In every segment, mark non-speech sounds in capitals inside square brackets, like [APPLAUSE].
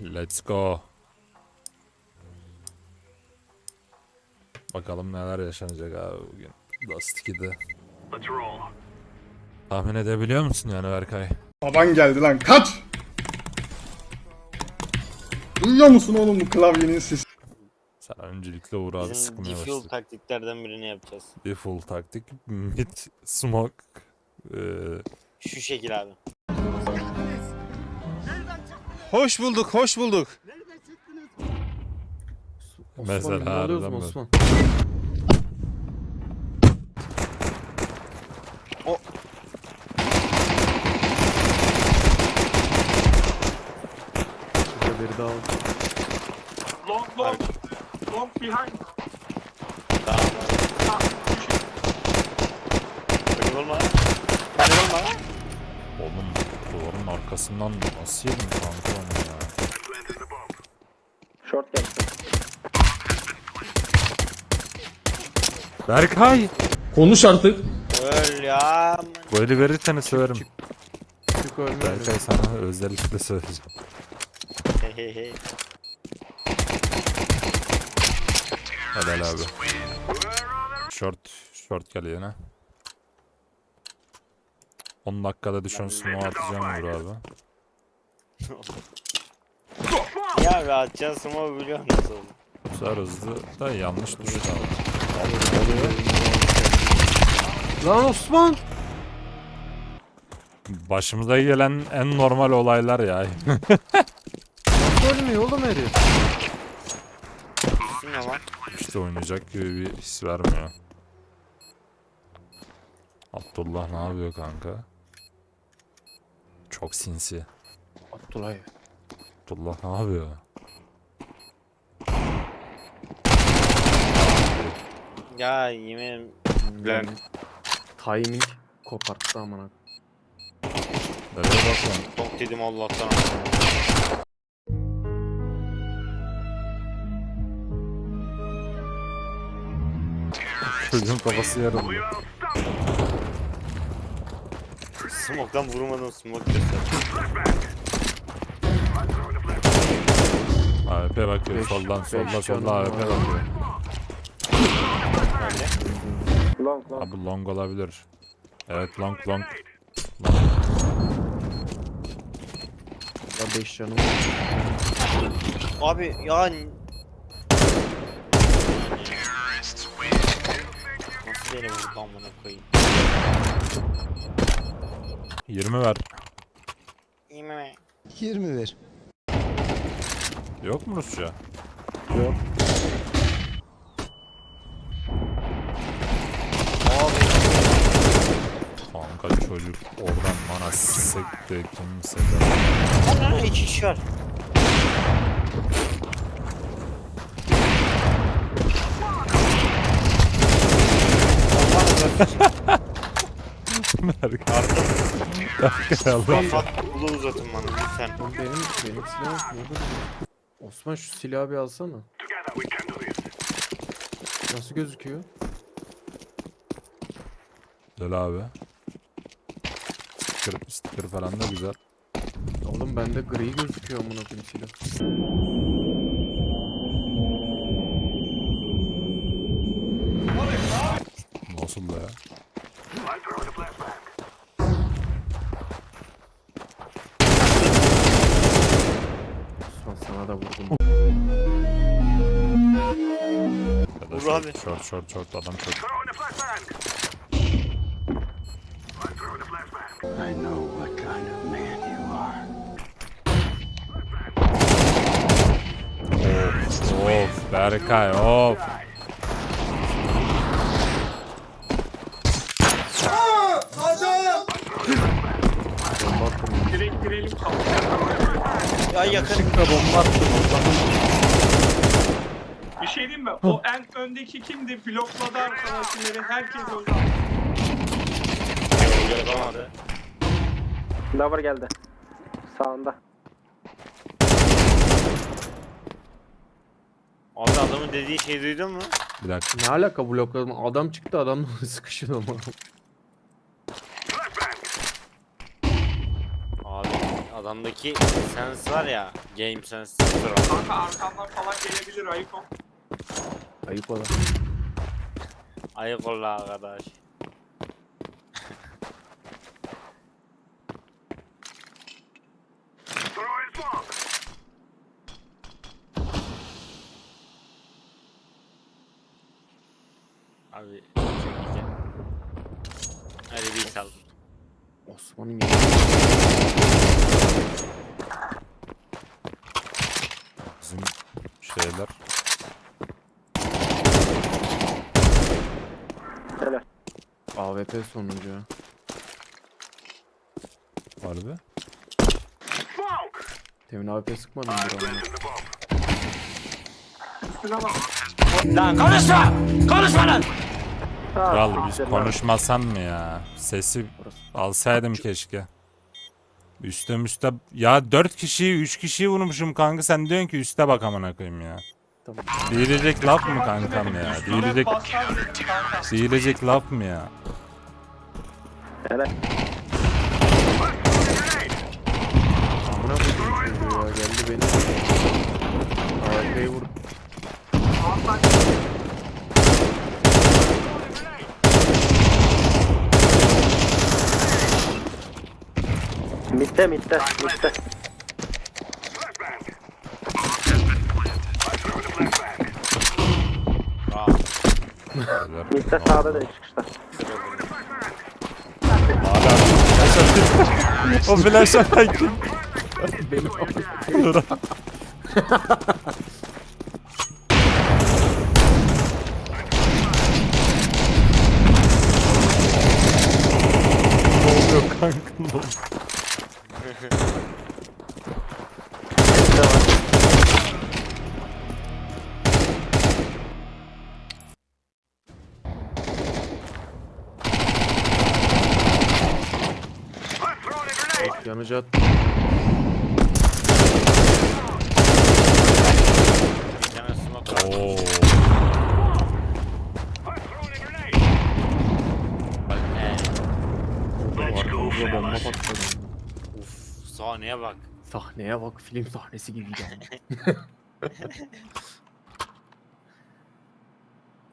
Let's go. Bakalım neler yaşanacak abi bugün. Dust 2'de. Tahmin edebiliyor musun yani Berkay? Baban geldi lan kaç! Duyuyor musun oğlum bu klavyenin sesi? Sen öncelikle Uğur abi Bizim sıkmaya default başladı. taktiklerden birini yapacağız. Default taktik. Mid smoke. Ee, Şu şekil abi. Hoş bulduk, hoş bulduk. Mesela ne alıyoruz harbiden böyle. Osman? Burada biri daha var. Long, long, long behind. Tamam. Öyle olma. Öyle olma. Oğlum duvarın arkasından yedin kanka onu ya? Short geldi. Berkay! Konuş artık. Öl ya. Böyle verirsen söverim. Çık ölme. Berkay sana özellikle söyleyeceğim. Hehehe. Helal abi. Short, short geliyor yine. 10 dakikada düşen smoke atacağım Uğur abi. [LAUGHS] ya atacağın smoke biliyor musun? Bu sefer hızlı da yanlış düştü abi. Lan Osman. Başımıza gelen en normal olaylar ya. Nasıl [LAUGHS] ölmüyor oğlum herif? Üstün ama. işte oynayacak gibi bir his vermiyor. Abdullah ne yapıyor kanka? Çok sinsi. Abdullah. Abdullah ne yapıyor? Ya yemin Ben... Timing koparttı amına. Nereye bakıyorsun? çok dedim Allah'tan. Çocuğun kafası yarıldı. Smoke'dan vurmadım smoke göster. AWP bakıyor Beş- soldan beş solda canım solda AWP var. bakıyor. Öyle. Long long. Abi long olabilir. Evet long long. Ya 5 canım. Abi ya Nasıl beni vurdu amına koyayım? 20 ver. İyi mi? 20 ver. Yok mu Rusça? Yok. Abi Kanka çocuk oradan bana sekti kimse de. ana iki kişi var. [LAUGHS] Berkay Allah. Bulu uzatın bana lütfen. Benim benim silahım burada. Osman şu silahı bir alsana. Nasıl gözüküyor? Güzel abi. Sticker, sticker falan da güzel. Oğlum bende gri gözüküyor amına koyayım silah. Nasıl da ya? Osman sana da vurdum. Ya da Vur short, abi. Short short short adam short. I know what kind of man you are. Of Berkay of. Bomba attım. Direkt girelim kalk. Ya yakın. Yanlışlıkla bomba attım. Bir şey diyeyim mi? O en öndeki kimdi? Blokladı arkadaşları. Herkes öldü. Yapamadı. Lover geldi. Sağında. Abi adamın dediği şeyi duydun mu? Bir dakika. Ne alaka blokladım? Adam çıktı adam [LAUGHS] sıkışıyor ama. Abi Adamdaki sens var ya. Game sense sıfır o. Kanka arkamdan falan gelebilir ayıp ol. Ayıp olan. Ayık ol la arkadaş. Abi iyi. Hadi bir sal. Osman'ın yeri. Bizim şeyler. Helal. AWP sonuncu. Harbi. Temin AWP sıkmadın mı bir anda? Üstüne bak. Sağ Kral ol, biz konuşmasan mı ya? Sesi alsaydım keşke. Üste müste ya 4 kişiyi 3 kişiyi vurmuşum kanka sen diyorsun ki üste bak amına koyayım ya. Tamam. Diyecek laf mı kankam ya? Kanka. diyecek laf mı ya? Helal. Amına koyayım çocuğu ya geldi beni. AWP'yi vur. Mitte mitte mitte. Aa, Beyler. Mitte sağda direkt çıkışta. O flash'a bak. Beni Ne oluyor kanka? Ne oluyor? Yanıcı at. tane smoke var. Oo. Burada bomba patladı. uf, sahneye bak. Sahneye bak film sahnesi gibi yani.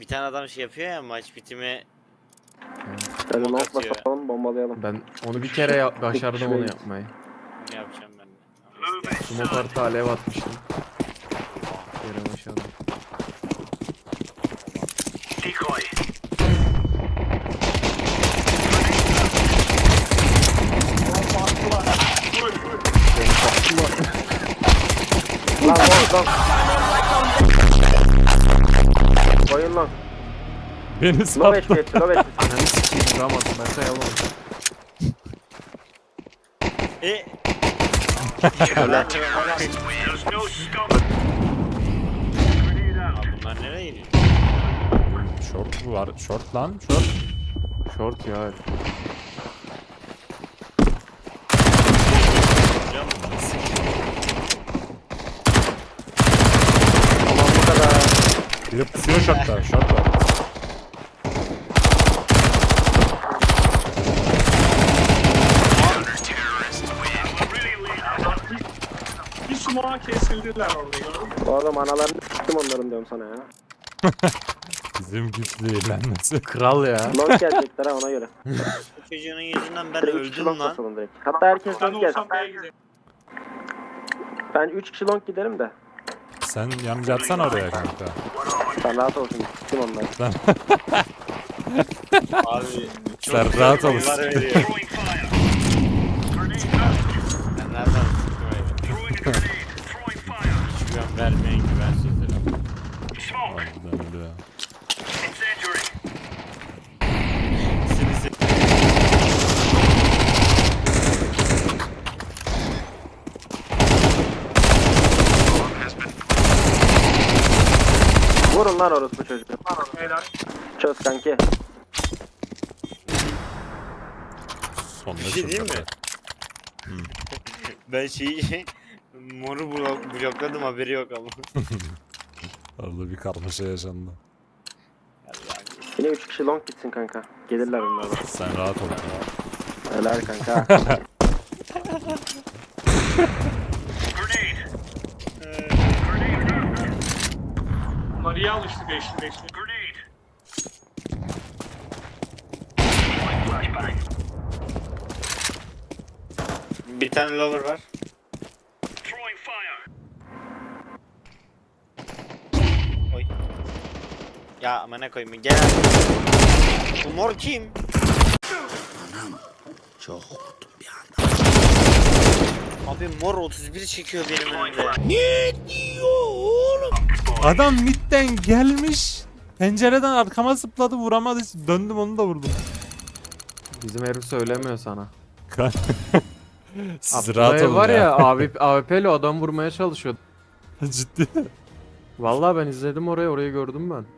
Bir tane adam şey yapıyor ya maç bitimi Hadi Smoke long atıyor. basalım bombalayalım. Ben onu bir kere yap başardım onu yapmayı. ne yapacağım ben de. Ama işte- Smoke artı alev atmıştım. Bir kere başardım. Lan long long. Oyun long. Beni Low sattı. HP hepsi low HP. Ananı sikeyim vuramadım ben sayamam. E, Helal. Aa, bunlar nereye gidiyor? Short var. Short lan. Short. Short ya. Biliyor musun? Tamam bu kadar. Bir de pusuyor short'ta. Short var. Kesildiler orada gördün mü? Adam analarını s**tim onların diyorum sana ya. [LAUGHS] Bizim güçlü eğlenmesi. Kral ya. Long gelecekler ha ona göre. Bu çocuğunun yüzünden ben Direkt üç kişi öldüm long lan. basalım direkt. Hatta herkes Ben long gelsin. olsam B'ye giderim. Ben 3 kişi long giderim de. Sen yanıcı atsana oraya kanka. Sen rahat ol şimdi. S**tim onları. Abi çok Sen rahat ol. veriyor. [LAUGHS] güvensizlere. Harbiden öyle ya. Vurun lan orospu çocuğu. Helal. Çöz kanki. Sonunda Bir şey diyeyim mi? Ben şeyi moru blok, blokladım haberi yok ama. [LAUGHS] Orada bir karmaşa yaşandı. Yine 3 kişi long gitsin kanka. Gelirler bunlar. [LAUGHS] Sen rahat ol. ya. Helal kanka. [LAUGHS] Maria alıştı beşli beşli. Bir tane lover var. Ya amına koyayım gel. Bu mor kim? Çok korktum bir Abi mor 31 çekiyor benim önümde. Adam midden gelmiş. Pencereden arkama zıpladı vuramadı. Döndüm onu da vurdum. Bizim herif söylemiyor sana. [LAUGHS] Siz rahat Abdullah olun var ya. ya AWP, AWP'li adam vurmaya çalışıyordu. [LAUGHS] Ciddi. Vallahi ben izledim orayı orayı gördüm ben.